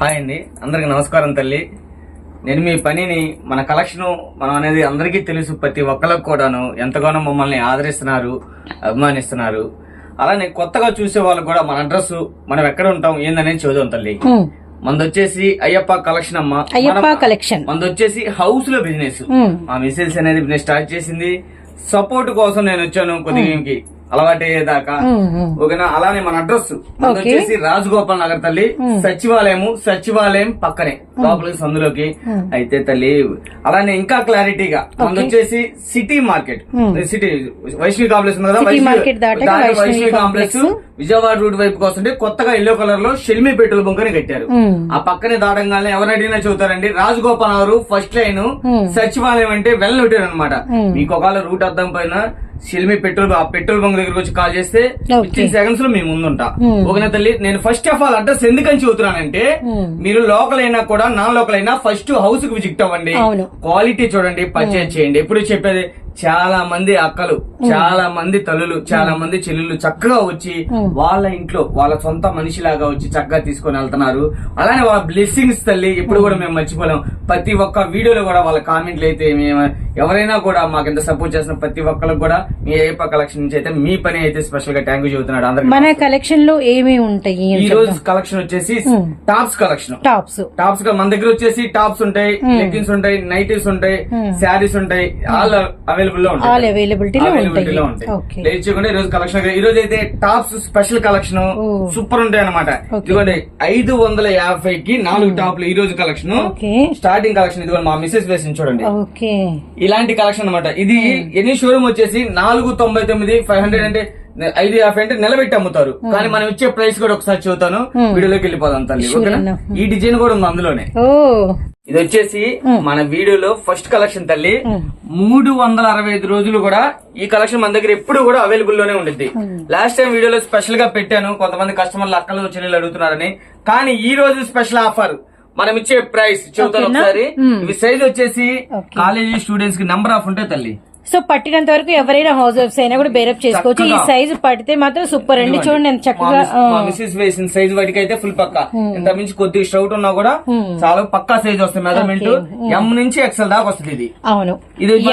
Hi అండి. అందరికి నమస్కారం తల్లి. నేను మీ పనిని మన కలెక్షన్ మనం అనేది అందరికీ తెలుసు. ప్రతి ఒక్కరికి కూడాను ఎంతగానో మమ్మల్ని ఆదరిస్తున్నారు అభిమానిస్తున్నారు. అలానే కొత్తగా చూసే వాళ్ళు కూడా మన అడ్రస్ మనం ఎక్కడ ఉంటాం ఏందనేది చూద్దాం తల్లి. మనది వచ్చేసి అయ్యప్ప కలెక్షన్ అమ్మ. అయ్యప్ప కలెక్షన్ మనది వచ్చేసి హౌస్లో బిజినెస్. మా. మిసెస్ అనేది బిజినెస్ స్టార్ట్ చేసింది. సపోర్ట్ కోసం నేను వచ్చాను కొద్దిగా అలవాటు అయ్యేదాకా. ఓకేనా? అలానే మన అడ్రస్. వచ్చేసి రాజగోపాల్ నగర్ తల్లి. సచివాలయం సచివాలయం పక్కనే లోపలికి సందులోకి. అయితే తల్లి అలానే ఇంకా క్లారిటీగా మన వచ్చేసి city market. City Vaishnavi complex ఉంది కదా వైష్ణవి- కాంప్లెక్స్. విజయవాడ రూట్ వైపు వస్తుంటే కొత్తగా ఎల్లో కలర్లో షెల్మి పెట్రోల్ బంక్ అని కట్టారు. ఆ పక్కనే దాటంగానే ఎవరు అడిగినా చెబుతారండి రాజగోపాల్ నగర్ ఫస్ట్ లైన్. సచివాలయం అంటే నొట్టారు అనమాట. మీకు ఒకవేళ రూట్ అద్దం పైన షెల్మి పెట్రోల్ ఆ పెట్రోల్ బంక్ దగ్గరకు వచ్చి కాల్ చేస్తే. ఫిఫ్టీన్ సెకండ్స్లో మీ ముందుంటా Hmm. ఓకేనా తల్లి నేను ఫస్ట్ ఆఫ్ ఆల్ అడ్రస్ ఎందుకని చెబుతున్నానంటే Hmm. మీరు లోకల్ అయినా కూడా నాన్ లోకల్ అయినా ఫస్ట్ హౌస్కి విజిట్ అవ్వండి. క్వాలిటీ చూడండి పర్చేజ్ చేయండి ఎప్పుడు చెప్పేది చాలా మంది అక్కలు చాలా మంది తల్లులు చాలా మంది చెల్లెళ్ళు చక్కగా వచ్చి వాళ్ళ ఇంట్లో వాళ్ళ సొంత మనిషిలాగా వచ్చి చక్కగా తీసుకొని వెళ్తున్నారు. అలానే వాళ్ళ బ్లెస్సింగ్స్ తల్లి ఎప్పుడు కూడా మేము మర్చిపోలేం. ప్రతి ఒక్క వీడియోలో కూడా వాళ్ళ కామెంట్లు అయితే మేము ఎవరైనా కూడా మాకు ఎంత సపోర్ట్ చేసిన ప్రతి ఒక్కరికి కూడా మీ ఏపా కలెక్షన్ నుంచి అయితే మీ పని అయితే స్పెషల్గా థ్యాంక్ యూ చెబుతున్నాడు. అందరికి మన కలెక్షన్లో ఏమి ఉంటాయి? ఈ రోజు కలెక్షన్ వచ్చేసి టాప్స్ కలెక్షన్ టాప్స్ టాప్స్గా మన దగ్గర వచ్చేసి టాప్స్ ఉంటాయి లెగ్గిన్స్ ఉంటాయి నైటీస్ ఉంటాయి శారీస్ ఉంటాయి ఆల్ అవైలబుల్ లో ఆల్ అవైలబిలిటీ లో అవైలబిలిటీ లో ఉంటాయి. ఈ రోజు కలెక్షన్ ఈ రోజు అయితే టాప్స్ స్పెషల్ కలెక్షన్. సూపర్ ఉంటాయి అనమాట. ఇదిగోండి ఐదు వందల యాభై కి నాలుగు టాప్లు ఈ రోజు కలెక్షన్ స్టార్టింగ్ కలెక్షన్ ఇదిగోండి మా మిస్సెస్ వేసింది చూడండి. ఇలాంటి కలెక్షన్ అన్నమాట. ఇది ఎన్ని షోరూమ్ వచ్చేసి నాలుగు తొంభై తొమ్మిది ఫైవ్ హండ్రెడ్ అంటే ఐదు యాభై అంటే నిలబెట్టి అమ్ముతారు. కానీ మనం ఇచ్చే ప్రైస్ కూడా ఒకసారి చూతాను వీడియోలోకి వెళ్ళిపోదాం తల్లి ఓకేనా. ఈ డిజైన్ కూడా ఉంది అందులోనే. ఇది వచ్చేసి మన వీడియోలో ఫస్ట్ కలెక్షన్ తల్లి. మూడు వందల అరవై ఐదు రోజులు కూడా ఈ కలెక్షన్ మన దగ్గర ఎప్పుడు కూడా అవైలబుల్లోనే ఉండిద్ది. లాస్ట్ టైం వీడియోలో స్పెషల్గా పెట్టాను. కొంతమంది కస్టమర్లు అక్కలు చెల్లెలు అడుగుతున్నారని. కానీ ఈ రోజు స్పెషల్ ఆఫర్ మనం ఇచ్చే ప్రైస్ చెబుతాను? ఒకసారి. ఇవి సైజ్ వచ్చేసి. కాలేజీ స్టూడెంట్స్కి నంబర్ ఆఫ్ ఉంటాయి తల్లి. సో పట్టినంత వరకు ఎవరైనా హౌస్ వైఫ్స్ అయినా కూడా బేరప్ చేసుకోవచ్చు. ఈ. సైజ్ పడితే మాత్రం సూపర్ అండి. చూడండి ఎంత చక్కగా ఆ, మా మిస్సెస్ వేసిన సైజ్ వాటికి అయితే ఫుల్ పక్కా. ఇంత మించి కొద్దిగా స్ట్రౌట్ ఉన్నా కూడా చాలా పక్కా సైజ్ వస్తుంది మెజర్మెంట్ ఎం నుంచి ఎక్సెల్ దాకా వస్తుంది ఇది. అవును.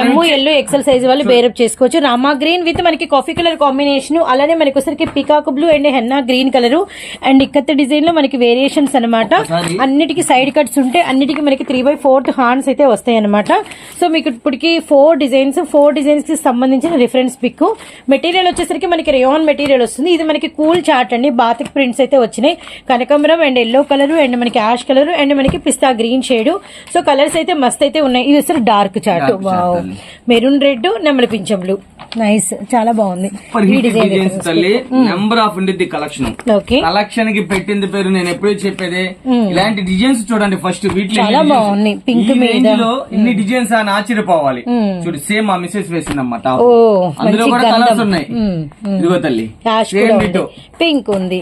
ఎమ్ము ఎల్లో ఎక్సెల్ సైజ్ వాళ్ళు బేరప్ చేసుకోవచ్చు. రామా గ్రీన్ విత్ మనకి కాఫీ కలర్ కాంబినేషన్ అలానే మనకి వచ్చరికి peacock blue and henna green colour and ఇక్కత్త డిజైన్లో మనకి వేరియేషన్స్ అన్నమాట. ఒకసారి- అన్నిటికి సైడ్ కట్స్ ఉంటాయి అన్నిటికి మనకి త్రీ బై ఫోర్త్ హార్న్స్ అయితే వస్తాయి అనమాట సో మీకు ఇప్పటికి ఫోర్ డిజైన్స్ ఫోర్ డిజైన్స్కి సంబంధించిన రిఫరెన్స్ పిక్ మెటీరియల్ వచ్చేసరికి మనకి రేయాన్ మెటీరియల్ వస్తుంది. ఇది మనకి కూల్ చార్ట్ అండి. బాతిక్ ప్రింట్స్ అయితే వచ్చినాయి. కనకాంబరం అండ్ ఎల్లో కలర్ అండ్ మనకి యాష్ కలర్ అండ్ మనకి pista green shade so colours అయితే మస్త్ అయితే ఉన్నాయి. ఇది వచ్చేసరికి డార్క్ చార్ట్. మెరూన్ రెడ్ నెమలి పింఛం బ్లూ నైస్ చాలా బాగుంది. తల్లి. నెంబర్ ఆఫ్ ఉండిద్ది కలెక్షన్ ఓకే కలెక్షన్కి పెట్టింది పేరు నేను ఎప్పుడూ చెప్పేది. ఇలాంటి డిజైన్స్ చూడండి ఫస్ట్ వీటిలో మీద. లో ఇన్ని డిజైన్స్ అని ఆశ్చర్యపోవాలి. చూడు సేమ్ మా మిసెస్ వేసిందమ్మా టాప్. అందులో కూడా. కలర్స్ ఉన్నాయి. ఇదిగో తల్లి సేమ్ డిటో. పింక్ ఉంది.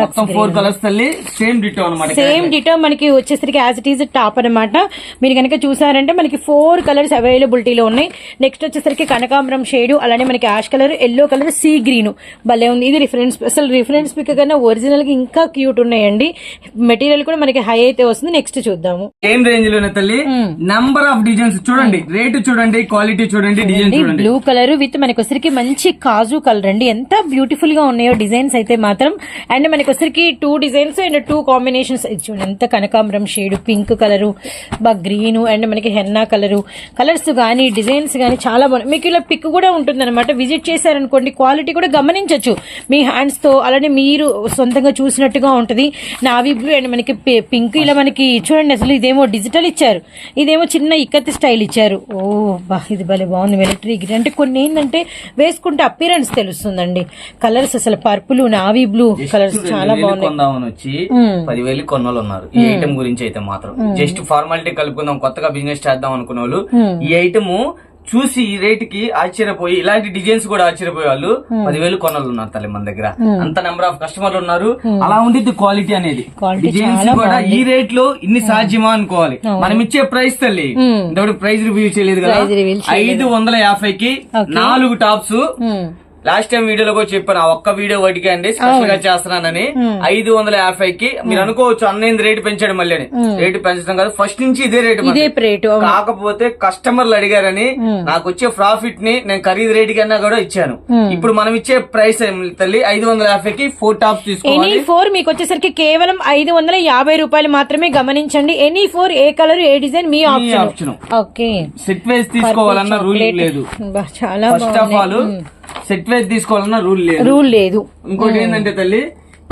మొత్తం ఫోర్ కలర్స్ తల్లి సేమ్ డిటో అనమాట సేమ్ డిటో మనకి వచ్చేసరికి యాజ్ ఇట్ ఈజ్ టాప్ అనమాట మీరు కనుక చూసారంటే మనకి ఫోర్ కలర్స్ అవైలబిలిటీలో ఉన్నాయి. నెక్స్ట్ వచ్చేసరికి కనకాంబరం షేడ్ అలానే మనకి ash colour yellow colour sea green భలే ఉంది. ఇది రిఫరెన్స్ అసలు రిఫరెన్స్ పిక్ కన్నా ఒరిజినల్గా ఇంకా క్యూట్ ఉన్నాయండి. మెటీరియల్ కూడా మనకి హై అయితే వస్తుంది. నెక్స్ట్ చూద్దాము. సేమ్ రేంజ్లోనే తల్లి. నంబర్ ఆఫ్ డిజైన్స్ చూడండి. రేటు చూడండి క్వాలిటీ చూడండి చూడండి బ్లూ కలర్ విత్ మనకి వచ్చరికి మంచి కాజు కలర్ అండి. ఎంత బ్యూటిఫుల్గా ఉన్నాయో డిజైన్స్ అయితే మాత్రం. అండ్ మనకి వచ్చరికి two designs and two combinations చూడండి ఎంత కనకాంబరం షేడ్ పింక్ కలర్ బా గ్రీన్ అండ్ మనకి హెన్నా కలర్ కలర్స్ గానీ డిజైన్స్ గానీ చాలా బాగున్నాయి. మీకు ఇలా పిక్ కూడా ఉంటుంది అనమాట విజిట్ చేశారనుకోండి క్వాలిటీ కూడా గమనించవచ్చు మీ హ్యాండ్స్తో అలానే మీరు సొంతంగా చూసినట్టుగా ఉంటది. నావీ బ్లూ అండ్ మనకి పింక్ ఇలా మనకి చూడండి అసలు ఇదేమో డిజిటల్ ఇచ్చారు. ఇదేమో చిన్న ఇక్కత్తి స్టైల్ ఇచ్చారు. ఓ బా ఇది భలే బాగుంది. మిలిటరీ గ్రీన్ అంటే కొన్ని ఏంటంటే వేసుకుంటే అపీరెన్స్ తెలుస్తుందండి. కలర్స్ అసలు పర్పుల్ నావీ బ్లూ కలర్స్ చాలా బాగున్నాయి. వచ్చి పదివేలు కొన్నోళ్ళు ఉన్నారు. ఈ ఐటమ్ గురించి అయితే మాత్రం. జస్ట్ ఫార్మాలిటీ కలుపుకుందాం కొత్తగా బిజినెస్ చేద్దాం అనుకున్న వాళ్ళు ఈ ఐటమ్ చూసి ఈ రేట్కి ఆశ్చర్యపోయి ఇలాంటి డిజైన్స్ కూడా ఆశ్చర్యపోయే వాళ్ళు పదివేలు కొనలు ఉన్నారు తల్లి మన దగ్గర. అంత నెంబర్ ఆఫ్ కస్టమర్లు ఉన్నారు. అలా ఉండిద్ది క్వాలిటీ అనేది. డిజైన్స్ కూడా ఈ రేట్లో ఇన్ని సాధ్యమా అనుకోవాలి. మనం ఇచ్చే ప్రైస్ తల్లి. ఇంతవరకు ప్రైస్ రివ్యూ చేయలేదు కదా. ఐదు వందల యాభైకి నాలుగు టాప్స్. లాస్ట్ టైం వీడియోలో కూడా చెప్పాను ఆ ఒక్క వీడియో వాటికి అండి స్పెషల్గా చేస్తున్నానని. ఐదు వందల యాభైకి మీరు అనుకోవచ్చు అన్నైంది రేటు పెంచాడు మళ్ళీ. రేటు పెంచడం కాదు ఫస్ట్ నుంచి ఇదే రేటు. కాకపోతే కస్టమర్లు అడిగారని నాకు వచ్చే ప్రాఫిట్ని నేను ఖరీదు రేటు కన్నా కూడా ఇచ్చాను. ఇప్పుడు మనం ఇచ్చే ప్రైస్ తల్లి ఐదు వందల యాభైకి ఫోర్ టాప్స్ ఎనీ తీసుకోవాలి ఫోర్ మీకు వచ్చేసరికి కేవలం ఐదు వందల యాభై రూపాయలు మాత్రమే గమనించండి. ఎనీ ఫోర్ ఏ కలర్ ఏ డిజైన్ మీ ఆప్షన్ ఓకే సెట్ వైజ్ తీసుకోవాలన్న రూల్ లేదు. చాలా first of all set wise తీసుకోవాలన్న రూల్ లేదు. రూల్ లేదు. ఇంకోటి ఏంటంటే తల్లి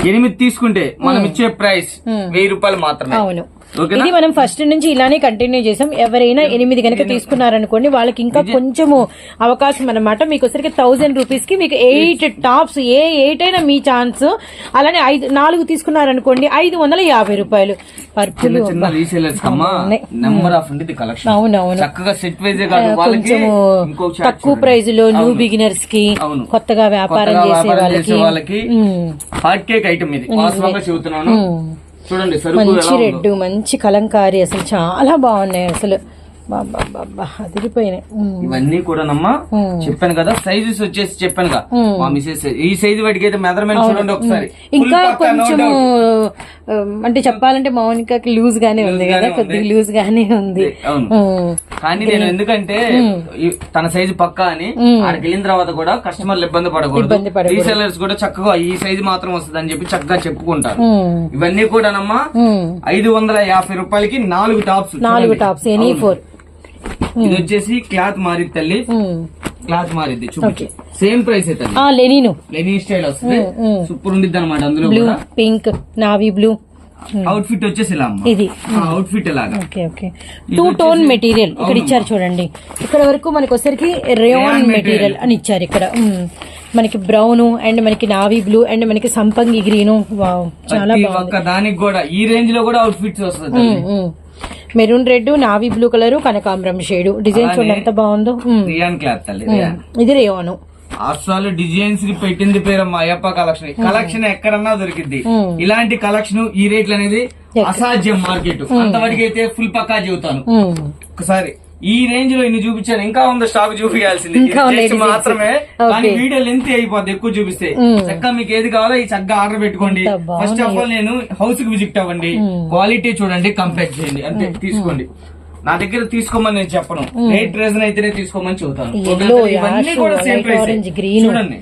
ఎనిమిది తీసుకుంటే మనం ఇచ్చే ప్రైస్ వెయ్యి రూపాయలు మాత్రమే. అవును. ఇది మనం ఫస్ట్ నుంచి ఇలానే కంటిన్యూ చేసాం. ఎవరైనా ఎనిమిది కనుక తీసుకున్నారనుకోండి వాళ్ళకి ఇంకా కొంచెము అవకాశం అన్నమాట. మీకు వచ్చరికి థౌసండ్ రూపీస్కి మీకు ఎయిట్ టాప్స్ ఏ ఎయిట్ అయినా మీ ఛాన్స్ అలానే ఐదు నాలుగు తీసుకున్నారనుకోండి ఐదు వందల యాభై రూపాయలు. పర్పుల్ కొంచెము తక్కువ. ప్రైజ్లో న్యూ బిగినర్స్కి. కొత్తగా వ్యాపారం చేసే వాళ్ళకి. హాట్ కేక్ ఐటమ్ ఇది. చెబుతున్నాను. చూడండి మంచి. రెడ్ మంచి కలంకారీ అసలు చాలా బాగున్నాయి అసలు. ఇవన్నీ కూడానమ్మా చెప్పాను కదా సైజెస్ వచ్చేసి చెప్పాను కదా. మా మిసెస్ ఈ సైజ్ వాటికి అయితే మెజర్మెంట్ చూడండి ఒకసారి. ఇంకా. ఆ, అంటే చెప్పాలంటే మౌనికకి లూజ్ గానే ఉంది కదా కొద్దిగా లూజ్ గానే ఉంది. కానీ నేను ఎందుకంటే తన సైజు పక్కా అని ఆడికి వెళ్ళిన తర్వాత కూడా కస్టమర్లు ఇబ్బంది పడకూడదు. రీసెలర్స్ కూడా చక్కగా ఈ సైజు మాత్రం వస్తుంది అని చెప్పి చక్కగా చెప్పుకుంటారు. ఇవన్నీ కూడానమ్మా ఉమ్. ఐదు వందల యాభై రూపాయలకి నాలుగు టాప్స్ నాలుగు. Tops any four. ఇది వచ్చేసి క్లాత్ మారిద్ది తల్లి. క్లాత్ మారిద్ది చూపించి. సేమ్ ప్రైస్ అయితే లెనిను. లెనిన్ స్టైల్ వస్తుంది. సూపర్ ఉండిద్ది అనమాట అందులో బ్లూ కూడా. Pink navy blue. Out fit వచ్చేసి ఇలా ఇది. అవుట్ ఫిట్ ఇలాగా okay okay two tone material ఇక్కడ ఇచ్చారు చూడండి. ఇక్కడ వరకు మనకి వచ్చరికి రేయాన్ మెటీరియల్ అని ఇచ్చారు ఇక్కడ. ఉమ్. మనకి బ్రౌన్ అండ్ మనకి నావీ బ్లూ అండ్ మనకి సంపంగి గ్రీన్ వావ్ చాలా బాగుంది. ఒక్క దానికి కూడా ఈ రేంజ్లో కూడా అవుట్ ఫిట్స్ వస్తుంది. Maroon red navy blue colour కనకాంబరం షేడ్ డిజైన్ చూడండి ఎంత బాగుందో. రియాన్ క్లాత్ రియాన్ ఇది రేయాను అసలు డిజైన్స్ పెట్టింది పేరమ్మా అయ్యప్ప కలెక్షన్ కలెక్షన్ ఎక్కడన్నా దొరికింది ఇలాంటి కలెక్షన్ ఈ రేట్లు అనేది అసాధ్యం మార్కెట్. అంతవరకు అయితే ఫుల్ పక్కా చెబుతాను. ఒకసారి ఈ రేంజ్లో ఇన్ని చూపించాను. ఇంకా ఉంది స్టాక్ చూపించాల్సింది. మాత్రమే. కానీ వీడియో లెంత్ అయిపోద్ది ఎక్కువ చూపిస్తే. చక్కగా మీకు ఏది కావాలో ఈ చక్కగా ఆర్డర్ పెట్టుకోండి. ఫస్ట్ ఆఫ్ ఆల్ నేను హౌస్కి విజిట్ అవ్వండి. క్వాలిటీ చూడండి కంపేర్ చేయండి. అంతే తీసుకోండి. నా దగ్గర తీసుకోమని నేను చెప్పను. రేట్ రీజన్ అయితేనే తీసుకోమని చెబుతాను. Yellow, ఇవన్నీ కూడా సేమ్ ప్రైస్. చూడండి.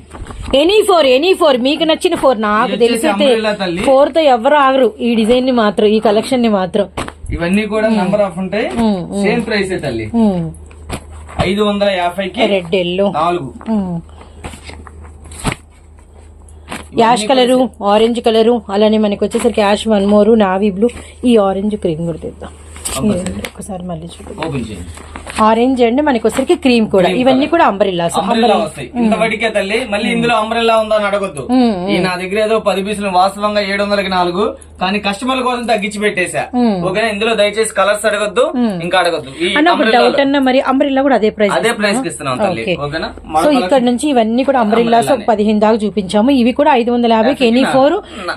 ఎనీ ఫోర్ ఎనీ ఫోర్ మీకు నచ్చిన ఫోర్ నాకు ఇది వచ్చేసి తెలిసి umbrella తల్లి. ఫోర్తో ఎవరు ఆగరు. ఈ డిజైన్ని మాత్రం ఈ కలెక్షన్ని మాత్రం. ఇవన్నీ కూడా నంబర్ ఆఫ్ ఉంటాయి. సేమ్ ప్రైస్ తల్లి. ఐదు వందల యాభైకి రెడ్ ఎల్లో నాలుగు. యాష్ కలరు ఆరెంజ్ కలరు అలానే మనకి వచ్చేసరికి ash one more navy blue ఈ ఆరెంజ్ క్రీమ్ కూడా తెద్దాం. ఒకసారి మళ్ళీ చూద్దాం ఓపెన్ చేయండి. ఆరెంజ్ అండి మనకి వచ్చేసరికి క్రీమ్ కూడా. ఇవన్నీ కూడా అంబరిల్లాస్ అంబ్రెల్లా వస్తాయి. ఇంతవరకే తల్లి. మళ్ళీ ఇందులో అంబ్రెల్లా ఉందా అని అడగొద్దు. ఈ నా దగ్గర ఏదో పది పీసులు వాస్తవంగా ఏడు వందలకి నాలుగు. కానీ కస్టమర్ల కోసం తగ్గించి పెట్టేశా. ఓకేనా? ఇందులో దయచేసి కలర్స్ అడగొద్దు ఇంకా అడగొద్దు. డౌట్ అన్న మరి అంబ్రిల్లా కూడా అదే ప్రైస్ అదే ప్రైస్ ఇస్తున్నాం తల్లి. ఓకే. ఓకేనా? సో ఇక్కడ నుంచి ఇవన్నీ కూడా అంబ్రిల్లాస్ ఒక పదిహేను దాకా చూపించాము. ఇవి కూడా ఐదు వందల యాభైకి ఎనీ ఫోర్